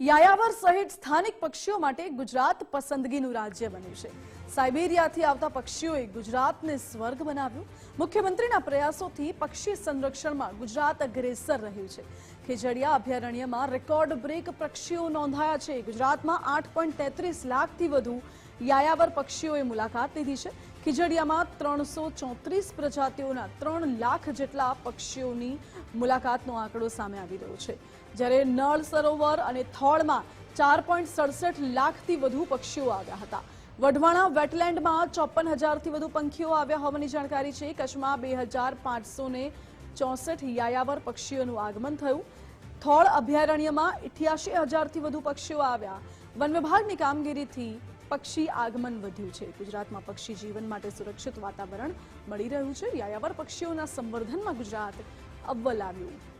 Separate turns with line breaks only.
યાયાવર સહિત સ્થાનિક પક્ષીઓ માટે ગુજરાત પસંદગીનું રાજ્ય બન્યું છે. સાઇબેરિયાથી આવતા પક્ષીઓએ ગુજરાતને સ્વર્ગ બનાવ્યું. મુખ્યમંત્રીના પ્રયાસોથી પક્ષી સંરક્ષણમાં ગુજરાત અગ્રેસર રહ્યું છે. ખેજડિયા અભયારણ્યમાં રેકોર્ડ બ્રેક પક્ષીઓ નોંધાયા છે. ગુજરાતમાં આઠ લાખથી વધુ યાયાવર પક્ષીઓએ મુલાકાત લીધી છે. ખીજડીયામાં ત્રણસો ચોત્રીસ પ્રજાતિઓના ત્રણ લાખ જેટલા પક્ષીઓની મુલાકાતનો આંકડો સામે આવી રહ્યો છે. જ્યારે નળ સરોવર અને થોળમાં ચાર પોઈન્ટ સડસઠ લાખથી વધુ પક્ષીઓ આવ્યા હતા. વઢવાણા વેટલેન્ડમાં ચોપન હજારથી વધુ પંખીઓ આવ્યા હોવાની જાણકારી છે. કચ્છમાં બે હજાર પાંચસો ને ચોસઠ યાયાવર પક્ષીઓનું આગમન થયું. થોળ અભયારણ્યમાં ઇઠ્યાસી હજારથી વધુ પક્ષીઓ આવ્યા. વન વિભાગની કામગીરીથી પક્ષી આગમન વધ્યું છે. ગુજરાતમાં પક્ષી જીવન માટે સુરક્ષિત વાતાવરણ મળી રહ્યું છે. યાયાવર પક્ષીઓના સંવર્ધનમાં ગુજરાત અવ્વલ આવ્યું.